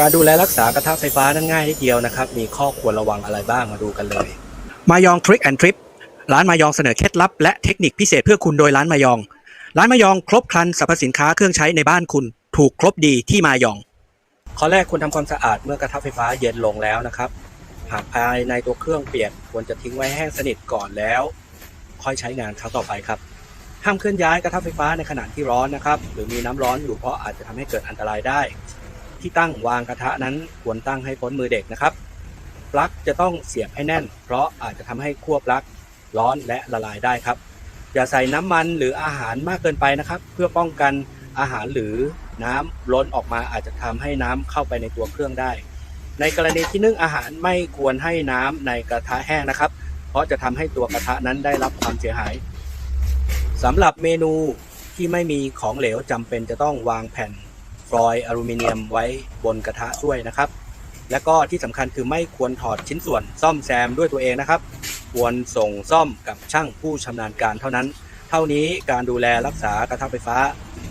การดูแลรักษากระทะไฟฟ้านั้นง่ายนิดเดียวนะครับ มีข้อควรระวังอะไรบ้างมาดูกันเลย มายองทริคแอนทริปร้านมายองเสนอเคล็ดลับและเทคนิคพิเศษเพื่อคุณโดยร้านมายอง ร้านมายองครบครันสรรพสินค้าเครื่องใช้ในบ้านคุณ ถูกครบดีที่มายอง ข้อแรกควรทำความสะอาดเมื่อกระทะไฟฟ้าเย็นลงแล้วนะครับ หากภายในตัวเครื่องเปียกควรจะทิ้งไว้แห้งสนิทก่อนแล้ว ค่อยใช้งานครั้งต่อไปครับห้ามเคลื่อนย้ายกระทะไฟฟ้าในขณะที่ร้อนนะครับ หรือมีน้ำร้อนอยู่เพราะอาจจะทำให้เกิดอันตรายได้ ที่ตั้งวางกระทะนั้นควรตั้งให้พ้นมือเด็กนะครับ ปลั๊กจะต้องเสียบให้แน่น เพราะอาจจะทำให้ขั้วปลั๊กร้อนและละลายได้ครับ อย่าใส่น้ำมันหรืออาหารมากเกินไปนะครับ เพื่อป้องกันอาหารหรือน้ำล้นออกมาอาจจะทำให้น้ำเข้าไปในตัวเครื่องได้ ในกรณีที่นึ่งอาหารไม่ควรให้น้ำในกระทะแห้งนะครับ เพราะจะทำให้ตัวกระทะนั้นได้รับความเสียหายสำหรับเมนูที่ไม่มีของเหลวจำเป็นจะต้องวางแผ่น ฟลอยอลูมิเนียมไว้บนกระทะด้วยนะครับ และก็ที่สำคัญคือไม่ควรถอดชิ้นส่วนซ่อมแซมด้วยตัวเองนะครับ ควรส่งซ่อมกับช่างผู้ชำนาญการเท่านั้น เท่านี้การดูแลรักษากระทะไฟฟ้า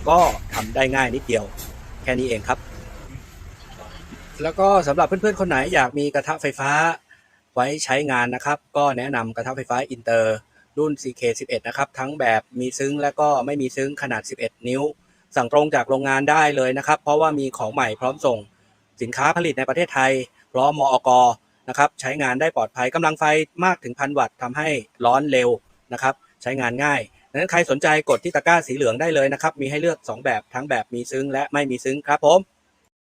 ก็ทำได้ง่ายนิดเดียว แค่นี้เองครับ แล้วก็สำหรับเพื่อนๆคนไหนอยากมีกระทะไฟฟ้าไว้ใช้งานนะครับ ก็แนะนำกระทะไฟฟ้าอินเตอร์รุ่น CK11 นะครับ ทั้งแบบมีซึ้งและก็ไม่มีซึ้งขนาด 11 นิ้ว สั่งตรงจากโรงงานได้เลยนะครับ เพราะว่ามีของใหม่พร้อมส่งสินค้าผลิตในประเทศไทย พร้อมมอกนะครับใช้งานได้ปลอดภัยกำลังไฟมากถึงพันวัตต์ทำให้ร้อนเร็วนะครับ ใช้งานง่ายดังนั้นใครสนใจกดที่ตะกร้าสีเหลืองได้เลยนะครับ มีให้เลือก 2 แบบทั้งแบบมีซึ้งและไม่มีซึ้งครับผม